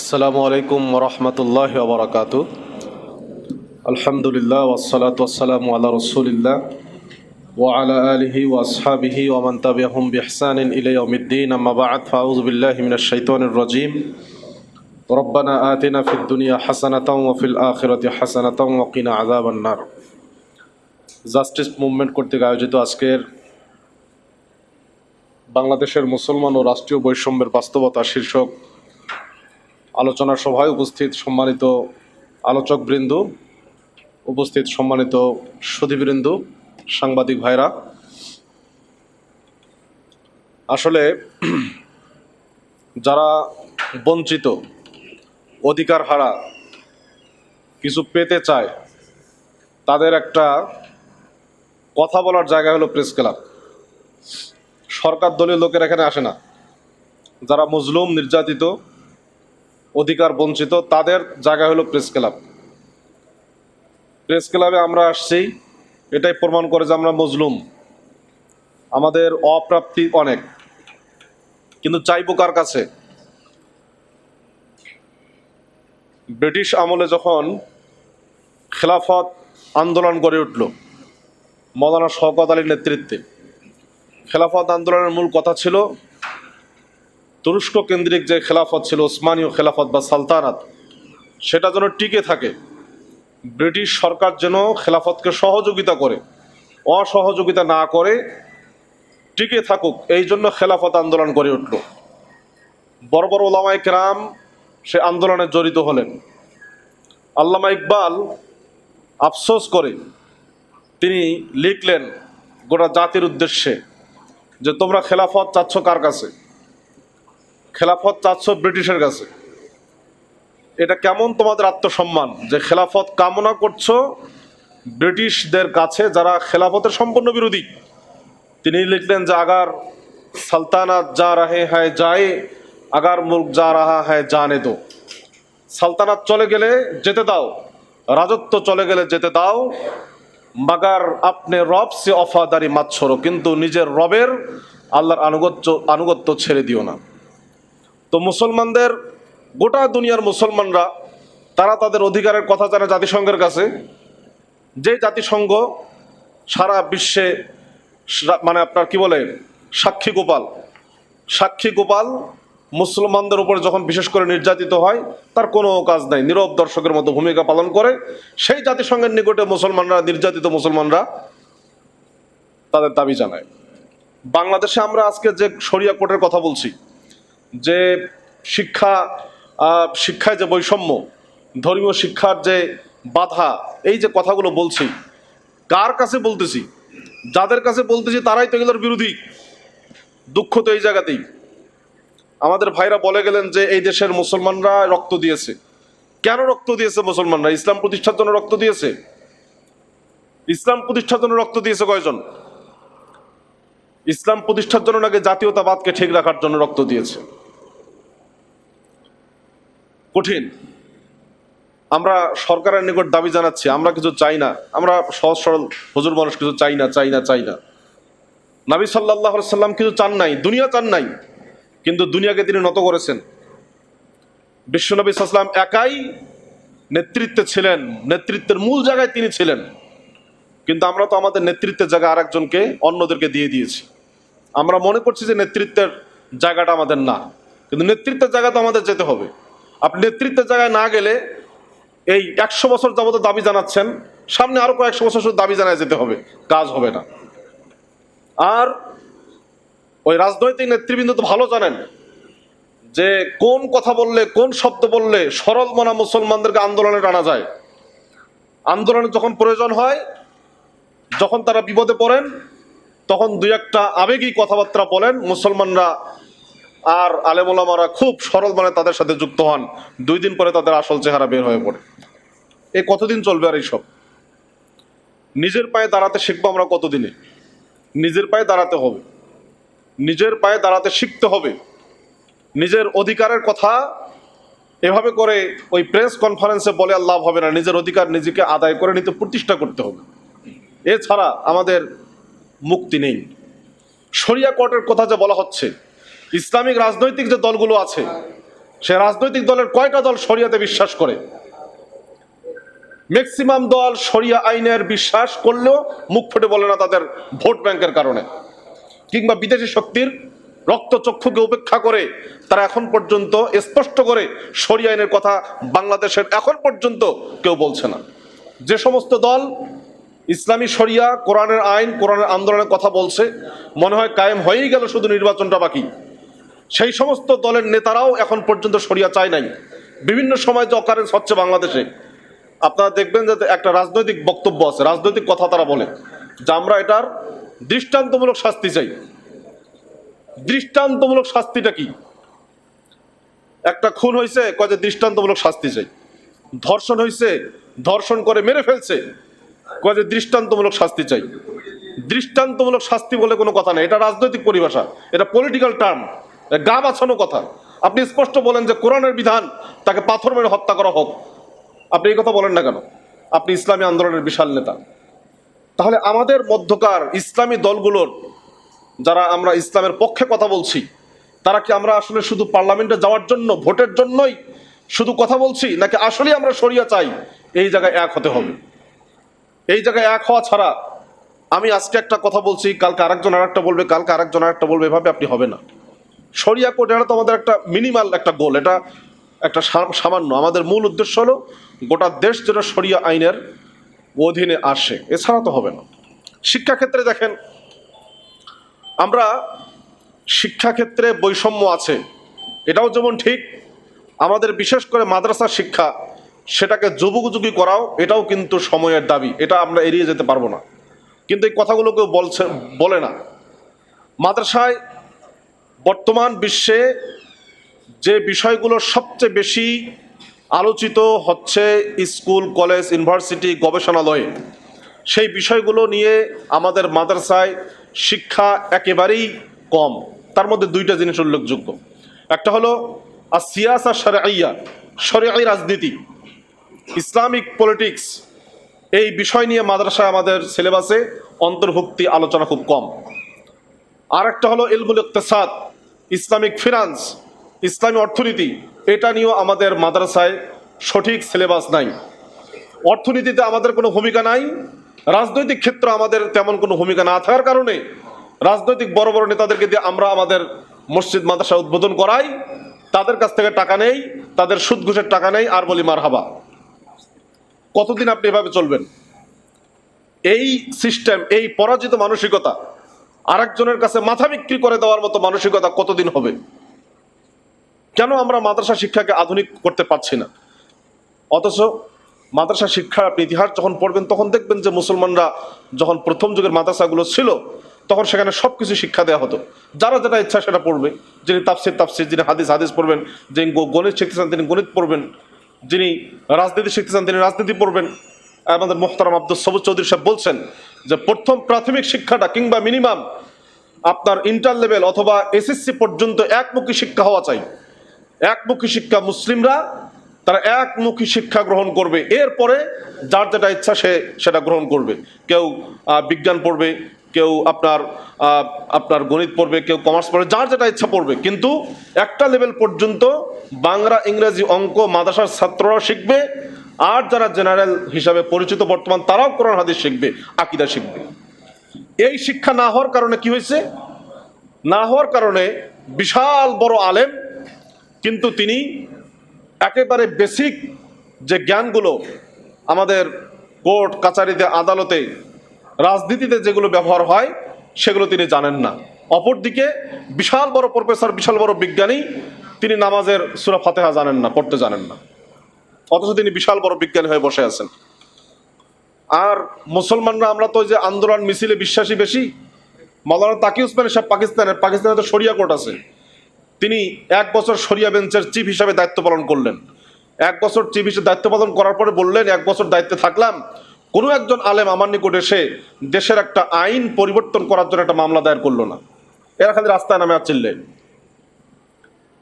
আসসালামু আলাইকুম রহমতুল্লাহ বরকাত। আলহামদুলিল্লাহ ওসালাত ওসালাম আল্লাহ রসুলিল্লাহ ওয়ালা আলহি ওয়াসহাবিহি ওমান তাবিহম বিহসান ইলাইয়মিদ্দিন আম্মাবাদ ফাউজ বিল্লাহ মিনাশ শাইতানির রাজিম। রব্বানা আতিনা ফিদ দুনিয়া হাসানাতাও ওয়া ফিল আখিরাতি হাসানাতাও ওয়া কিনা আযাবান নার। জাস্টিস মুভমেন্ট কর্তৃক আয়োজিত আজকের বাংলাদেশের মুসলমান ও রাষ্ট্রীয় বৈষম্যের বাস্তবতা শীর্ষক আলোচনা সভায় উপস্থিত সম্মানিত আলোচকবৃন্দ, উপস্থিত সম্মানিত সুধীবৃন্দ সাংবাদিক ভাইরা। আসলে যারা বঞ্চিত, অধিকার হারা, কিছু পেতে চায়, তাদের একটা কথা বলার জায়গা হলো প্রেস ক্লাব। সরকার দলীয় লোকের এখানে আসে না। যারা মজলুম, নির্যাতিত অধিকার বঞ্চিত, তাদের জায়গা হলো প্রেস ক্লাব। প্রেস ক্লাবে আমরা আসছি, এটাই প্রমাণ করে যে আমরা মজলুম। আমাদের অপ্রাপ্তি অনেক, কিন্তু চাইব কার কাছে? ব্রিটিশ আমলে যখন খেলাফত আন্দোলন গড়ে উঠল, মৌলানা শওকত আলীর নেতৃত্বে, খেলাফত আন্দোলনের মূল কথা ছিল তুরস্ক কেন্দ্রিক যে খেলাফত ছিল, ওসমানীয় খেলাফত বা সালতানাত, সেটা যেন টিকে থাকে। ব্রিটিশ সরকার যেন খেলাফতকে সহযোগিতা করে, অসহযোগিতা না করে টিকে থাকুক, এই জন্য খেলাফত আন্দোলন গড়ে উঠল। বড় বড় ওলামায় কেরাম সে আন্দোলনে জড়িত হলেন। আল্লামা ইকবাল আফসোস করে তিনি লিখলেন গোটা জাতির উদ্দেশ্যে যে, তোমরা খেলাফত চাচ্ছ কার কাছে? খেলাফত চাচ্ছ ব্রিটিশের কাছে। এটা কেমন তোমাদের আত্মসম্মান? যে খেলাফত কামনা করছ ব্রিটিশদের কাছে যারা খেলাফতের সম্পূর্ণ বিরোধী। তিনি লিখলেন যে, আগার সালতানাত যা রাহে হ্যায় যায়, আগার মুল্ক যা রাহা হ্যায় জানে দো। সালতানাত চলে গেলে যেতে দাও, রাজত্ব চলে গেলে যেতে দাও, মাগার আপনি রব সে অফাদারি মাচ্ছরো কিন্তু নিজের রবের আল্লাহর আনুগত্য আনুগত্য ছেড়ে দিও না। তো মুসলমানদের গোটা দুনিয়ার মুসলমানরা, তারা তাদের অধিকারের কথা জানে জাতিসংঘের কাছে। যে জাতিসংঘ সারা বিশ্বে মানে আপনার কি বলে, সাক্ষী গোপাল। সাক্ষী গোপাল মুসলমানদের উপর যখন বিশেষ করে নির্যাতিত হয়, তার কোনো কাজ নাই। নীরব দর্শকের মতো ভূমিকা পালন করে। সেই জাতিসংঘের নিকটে মুসলমানরা, নির্যাতিত মুসলমানরা তাদের দাবি জানায়। বাংলাদেশে আমরা আজকে যে শরিয়া কোর্টের কথা বলছি যে শিক্ষা শিক্ষায় যে বৈষম্য, ধর্মীয় শিক্ষার যে বাধা, এই যে কথাগুলো বলছি, কার কাছে বলতেছি? যাদের কাছে বলতেছি তারাই তো এগুলোর বিরোধী। দুঃখ তো এই জায়গাতেই। আমাদের ভাইরা বলে গেলেন যে এই দেশের মুসলমানরা রক্ত দিয়েছে। কেন রক্ত দিয়েছে মুসলমানরা? ইসলাম প্রতিষ্ঠার জন্য রক্ত দিয়েছে? ইসলাম প্রতিষ্ঠার জন্য রক্ত দিয়েছে কয়জন? ইসলাম প্রতিষ্ঠার জন্য নাকি জাতীয়তাবাদকে ঠিক রাখার জন্য রক্ত দিয়েছে? কঠিন। আমরা সরকারের নিকট দাবি জানাচ্ছি, আমরা কিছু চাই না। আমরা সহজ সরল হজুর মানুষ কিছু চাই না চাই না চাই না। নাবি সাল্লাহ সাল্লাম কিছু চান নাই, দুনিয়া চান নাই, কিন্তু দুনিয়াকে তিনি নত করেছেন। বিশ্বনবী সাল্লাম একাই নেতৃত্বে ছিলেন, নেতৃত্বের মূল জায়গায় তিনি ছিলেন। কিন্তু আমরা তো আমাদের নেতৃত্বের জায়গা আরেকজনকে, অন্যদেরকে দিয়ে দিয়েছি। আমরা মনে করছি যে নেতৃত্বের জায়গাটা আমাদের না, কিন্তু নেতৃত্বের জায়গা তো আমাদের যেতে হবে। আপনি নেতৃত্বের জায়গায় না গেলে এই একশো বছর যাবত দাবি জানাচ্ছেন, সামনে আরও কয়েকশো বছর শুধু দাবি জানায় যেতে হবে, কাজ হবে না। আর ওই রাজনৈতিক নেতৃবৃন্দ তো ভালো জানেন যে কোন কথা বললে, কোন শব্দ বললে সরল মনা মুসলমানদেরকে আন্দোলনে টানা যায়। আন্দোলনে যখন প্রয়োজন হয়, যখন তারা বিপদে পড়েন, তখন দুই একটা আবেগী কথাবার্তা বলেন, মুসলমানরা আর আলেমোলামারা খুব সরল মানে তাদের সাথে যুক্ত হন। দুই দিন পরে তাদের আসল চেহারা বের হয়ে পড়ে। এ কতদিন চলবে আর এইসব? নিজের পায়ে দাঁড়াতে শিখব আমরা কতদিনে? নিজের পায়ে দাঁড়াতে হবে। নিজের পায়ে দাঁড়াতে শিখতে হবে। নিজের অধিকারের কথা এভাবে করে ওই প্রেস কনফারেন্সে বলে আর লাভ হবে না। নিজের অধিকার নিজেকে আদায় করে নিতে প্রতিষ্ঠা করতে হবে। এছাড়া আমাদের মুক্তি নেই। শরিয়া কোর্টের কথা যে বলা হচ্ছে ইসলামিক রাজনৈতিক যে দলগুলো আছে, সে রাজনৈতিক দলের কয়টা দল শরিয়াতে বিশ্বাস করে? ম্যাক্সিমাম দল শরিয়া আইনের বিশ্বাস করলেও মুখ ফুটে বলে না তাদের ভোট ব্যাংকের কারণে। কিংবা বিদেশি শক্তির রক্তচক্ষুকে উপেক্ষা করে তারা এখন পর্যন্ত স্পষ্ট করে শরিয়া আইনের কথা বাংলাদেশের এখন পর্যন্ত কেউ বলছে না। যে সমস্ত দল ইসলামী শরিয়া, কোরআনের আইন, কোরআনের আন্দোলনের কথা বলছে, মনে হয় কায়েম হয়েই গেল শুধু নির্বাচনটা বাকি। সেই সমস্ত দলের নেতারাও এখন পর্যন্ত সরিয়া চায় নাই। বিভিন্ন সময় যে অকারেন্স হচ্ছে বাংলাদেশে। আপনারা দেখবেন যে একটা রাজনৈতিক বক্তব্য আছে, রাজনৈতিক কথা তারা বলে যে আমরা এটার দৃষ্টান্তমূলক শাস্তি চাই। দৃষ্টান্তমূলক শাস্তিটা কি? একটা খুন হয়েছে কয় দৃষ্টান্তমূলক শাস্তি চাই। ধর্ষণ হয়েছে ধর্ষণ করে মেরে ফেলছে, কয় দৃষ্টান্তমূলক শাস্তি চাই। দৃষ্টান্তমূলক শাস্তি বলে কোনো কথা নেই। এটা রাজনৈতিক পরিভাষা, এটা পলিটিক্যাল টার্ম গা বাছানো কথা। আপনি স্পষ্ট বলেন যে কোরআনের বিধান, তাকে পাথর মেরে হত্যা করা হোক। আপনি এই কথা বলেন না কেন? আপনি ইসলামী আন্দোলনের বিশাল নেতা। তাহলে আমাদের মধ্যকার ইসলামী দলগুলোর, যারা আমরা ইসলামের পক্ষে কথা বলছি, তারা কি আমরা আসলে শুধু পার্লামেন্টে যাওয়ার জন্য, ভোটের জন্যই শুধু কথা বলছি, নাকি আসলে আমরা সরিয়া চাই? এই জায়গায় এক হতে হবে। এই জায়গায় এক হওয়া ছাড়া আমি আজকে একটা কথা বলছি, কালকে আরেকজন আরেকটা বলবে, কালকে আরেকজন আরেকটা বলবে, এভাবে আপনি হবে না। সরিয়া কোড এটা তো আমাদের একটা মিনিমাল একটা গোল এটা একটা সামান্য। আমাদের মূল উদ্দেশ্য হলো গোটা দেশ যেটা সরিয়া আইনের অধীনে আসে। এছাড়া তো হবে না। শিক্ষাক্ষেত্রে দেখেন, আমরা শিক্ষাক্ষেত্রে বৈষম্য আছে। এটাও যেমন ঠিক, আমাদের বিশেষ করে মাদ্রাসা শিক্ষা, সেটাকে যুবকযুগী করাও, এটাও কিন্তু সময়ের দাবি। এটা আমরা এড়িয়ে যেতে পারব না। কিন্তু এই কথাগুলো কেউ বলছে বলে না। মাদ্রাসায় বর্তমান বিশ্বে যে বিষয়গুলো সবচেয়ে বেশি আলোচিত হচ্ছে স্কুল, কলেজ, ইউনিভার্সিটি, গবেষণালয়ে, সেই বিষয়গুলো নিয়ে আমাদের মাদ্রাসায় শিক্ষা একেবারেই কম। তার মধ্যে দুইটা জিনিস উল্লেখযোগ্য। একটা হলো আর সিয়াসা সরাইয়া সরাই রাজনীতি, ইসলামিক পলিটিক্স, এই বিষয় নিয়ে মাদ্রাসায় আমাদের সিলেবাসে অন্তর্ভুক্তি আলোচনা খুব কম। আর একটা হলো ইলমুল ইকতেসাদ ইসলামিক ফিনান্স, ইসলামী অর্থনীতি, এটা নিয়েও আমাদের মাদ্রাসায় সঠিক সিলেবাস নাই। অর্থনীতিতে আমাদের কোনো ভূমিকা নাই, রাজনৈতিক ক্ষেত্র আমাদের তেমন কোনো ভূমিকা না থাকার কারণে রাজনৈতিক বড় বড় নেতাদেরকে দিয়ে আমরা আমাদের মসজিদ, মাদ্রাসা উদ্বোধন করাই, তাদের কাছ থেকে টাকা নেই, তাদের সুদ ঘুষের টাকা নেই, আর বলি মার হাবা কতদিন আপনি এভাবে চলবেন? এই সিস্টেম এই পরাজিত মানসিকতা আরেকজনের কাছে মাথা বিক্রি করে দেওয়ার মতো মানসিকতা কতদিন হবে? কেন আমরা মাদ্রাসা শিক্ষাকে আধুনিক করতে পারছি না? অথচ মাদ্রাসা শিক্ষার আপনি ইতিহাস যখন পড়বেন, তখন দেখবেন যে মুসলমানরা যখন প্রথম যুগের মাদ্রাসাগুলো ছিল, তখন সেখানে সব কিছু শিক্ষা দেওয়া হতো। যারা যেটা ইচ্ছা সেটা পড়বে। যিনি তাফসির তাফসির, যিনি হাদিস হাদিস পড়বেন, যিনি গণিত শিখতে চান তিনি গণিত পড়বেন, যিনি রাজনীতি শিখতে চান তিনি রাজনীতি পড়বেন। আমাদের মোহতারাম আব্দুল সবুজ চৌধুরী সাহেব বলছেন যে প্রথম প্রাথমিক শিক্ষাটা কিংবা মিনিমাম আপনার ইন্টার লেভেল অথবা এসএসসি পর্যন্ত একমুখী শিক্ষা হওয়া চাই। একমুখী শিক্ষা মুসলিমরা, তারা একমুখী শিক্ষা গ্রহণ করবে। এরপরে যার যেটা ইচ্ছা সে সেটা গ্রহণ করবে। কেউ বিজ্ঞান পড়বে, কেউ আপনার আপনার গণিত পড়বে, কেউ কমার্স পড়বে, যার যেটা ইচ্ছা পড়বে। কিন্তু একটা লেভেল পর্যন্ত বাংলা, ইংরেজি অঙ্ক মাদ্রাসার ছাত্ররা শিখবে আর যারা জেনারেল হিসাবে পরিচিত বর্তমান, তারাও কোরআন, হাদিস শিখবে, আকিদা শিখবে। এই শিক্ষা না হওয়ার কারণে কি হয়েছে? না হওয়ার কারণে বিশাল বড় আলেম, কিন্তু তিনি একেবারে বেসিক যে জ্ঞানগুলো আমাদের কোর্ট কাচারিতে আদালতে, রাজনীতিতে যেগুলো ব্যবহার হয়, সেগুলো তিনি জানেন না। অপরদিকে বিশাল বড় প্রফেসর বিশাল বড় বিজ্ঞানী, তিনি নামাজের সুরা ফাতেহা জানেন না, পড়তে জানেন না। অথচ তিনি বিশাল বড় বিজ্ঞানী হয়ে বসে আছেন। আর মুসলমানরা আমরা তো যে আন্দোলন মিছিলে বিশ্বাসী বেশি। মৌলানা তাকি উসমানী সাহেব পাকিস্তানের পাকিস্তানে তো সরিয়া কোর্ট আছে। তিনি এক বছর সরিয়া বেঞ্চের চিফ হিসাবে দায়িত্ব পালন করলেন। এক বছর চিফ হিসেবে দায়িত্ব পালন করার পরে বললেন, এক বছর দায়িত্বে থাকলাম। কোনো একজন আলেম আমার নিকট এসে দেশের একটা আইন পরিবর্তন করার জন্য একটা মামলা দায়ের করল না। এরা খালি রাস্তায় নামে আসছিলেন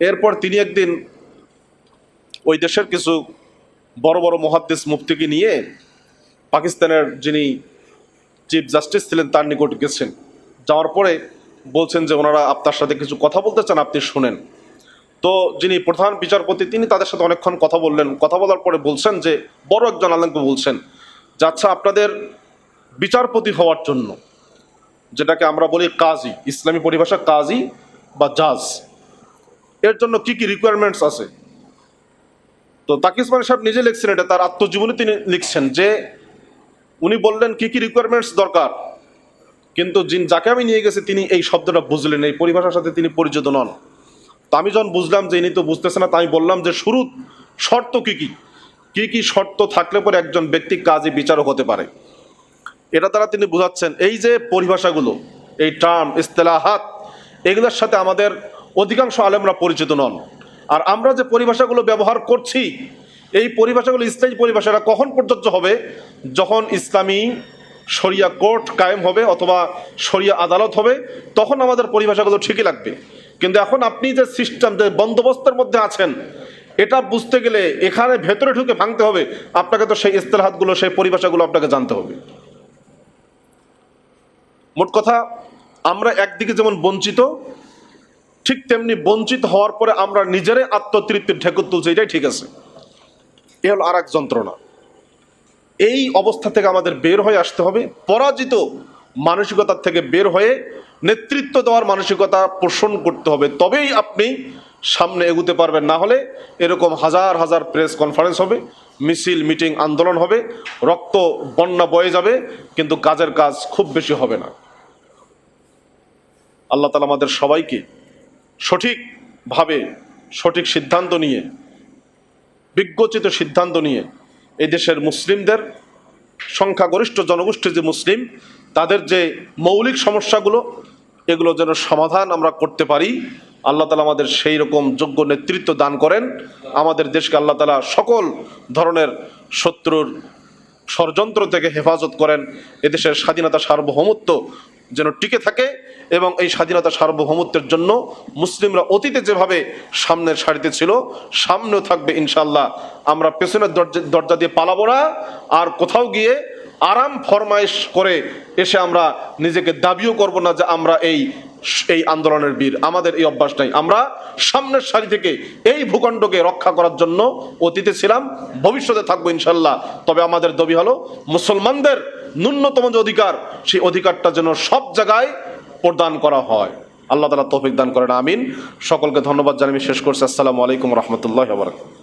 এরপর তিনি একদিন ওই দেশের কিছু বড় বড় মহাদ্দেশ মুফতিকে নিয়ে পাকিস্তানের যিনি চিফ জাস্টিস ছিলেন তার নিকট গেছেন। যাওয়ার পরে বলছেন যে ওনারা আপনার সাথে কিছু কথা বলতে চান, আপনি শুনেন। তো যিনি প্রধান বিচারপতি, তিনি তাদের সাথে অনেকক্ষণ কথা বললেন। কথা বলার পরে বলছেন যে, বড় একজন আলেমকে বলছেন যে আচ্ছা আপনাদের বিচারপতি হওয়ার জন্য, যেটাকে আমরা বলি কাজী, ইসলামী পরিভাষা কাজী বা জাজ, এর জন্য কি কি রিকোয়ারমেন্টস আছে? তো তাকিস মানে সাহেব নিজে লিখছেন এটা, তার আত্মজীবনী তিনি লিখছেন যে উনি বললেন, কি কি রিকোয়ারমেন্টস দরকার? কিন্তু যিনি যাকে আমি নিয়ে গেছি, তিনি এই শব্দটা বুঝলেন এই পরিভাষার সাথে তিনি পরিচিত নন। তো আমি যখন বুঝলাম যে ইনি তো বুঝতেছে না তাই বললাম যে, শুরু, শর্ত কি কি? কি কি শর্ত থাকলে পরে একজন ব্যক্তি কাজে, বিচারক হতে পারে। এটা দ্বারা তিনি বোঝাচ্ছেন, এই যে পরিভাষাগুলো, এই টার্ম ইস্তেলাহাত, এগুলোর সাথে আমাদের অধিকাংশ আলেমরা পরিচিত নন। আর আমরা যে পরিভাষাগুলো ব্যবহার করছি, এই পরিভাষাগুলো ইসলামী পরিভাষাটা কখন প্রযোজ্য হবে? যখন ইসলামী শরিয়া কোর্ট কায়েম হবে অথবা শরিয়া আদালত হবে, তখন আমাদের পরিভাষাগুলো ঠিকই লাগবে। কিন্তু এখন আপনি যে সিস্টেম, যে বন্দোবস্তের মধ্যে আছেন, এটা বুঝতে গেলে এখানে ভেতরে ঢুকে ভাঙতে হবে। আপনাকে তো সেই ইস্তেলাহাতগুলো, সেই পরিভাষাগুলো আপনাকে জানতে হবে। মোট কথা, আমরা একদিকে যেমন বঞ্চিত ঠিক তেমনি বঞ্চিত হওয়ার পরে আমরা নিজেরাই আত্মতৃপ্তির ঠেকুর তুলছি, এটাই ঠিক আছে। এ হলো আর এক যন্ত্রণা। এই অবস্থা থেকে আমাদের বের হয়ে আসতে হবে। পরাজিত মানসিকতার থেকে বের হয়ে নেতৃত্ব দেওয়ার মানসিকতা পোষণ করতে হবে। তবেই আপনি সামনে এগুতে পারবেন। না হলে এরকম হাজার হাজার প্রেস কনফারেন্স হবে, মিছিল, মিটিং, আন্দোলন হবে, রক্ত, বন্যা বয়ে যাবে, কিন্তু কাজের কাজ খুব বেশি হবে না। আল্লাহ তালা আমাদের সবাইকে সঠিকভাবে সঠিক সিদ্ধান্ত নিয়ে, বিজ্ঞচিত সিদ্ধান্ত নিয়ে এই দেশের মুসলিমদের, সংখ্যাগরিষ্ঠ জনগোষ্ঠী যে মুসলিম, তাদের যে মৌলিক সমস্যাগুলো, এগুলো যেন সমাধান আমরা করতে পারি। আল্লাহ তালা আমাদের সেই রকম যোগ্য নেতৃত্ব দান করেন। আমাদের দেশকে আল্লাহ তালা সকল ধরনের শত্রুর ষড়যন্ত্র থেকে হেফাজত করেন। এদেশের স্বাধীনতা সার্বভৌমত্ব যেন টিকে থাকে এবং এই স্বাধীনতা সার্বভৌমত্বের জন্য মুসলিমরা অতীতে যেভাবে সামনের সারিতে ছিল, সামনেও থাকবে ইনশাল্লাহ আমরা পেছনের দরজা দরজা দিয়ে পালাবো না, আর কোথাও গিয়ে আরাম ফরমাইশ করে এসে আমরা নিজেকে দাবিও করব না যে আমরা এই এই আন্দোলনের বীর। আমাদের এই অভ্যাস নাই। আমরা সামনের সারি থেকে এই ভূখণ্ডকে রক্ষা করার জন্য অতীতে ছিলাম, ভবিষ্যতে থাকব ইনশাল্লাহ। তবে আমাদের দাবি হলো, মুসলমানদের ন্যূনতম যে অধিকার, সেই অধিকারটা যেন সব জায়গায় প্রদান করা হয়। আল্লাহ তালা তৌফিক দান করেন। আমিন। সকলকে ধন্যবাদ জানিয়ে শেষ করছি। আসসালামু আলাইকুম রহমতুল্লাহ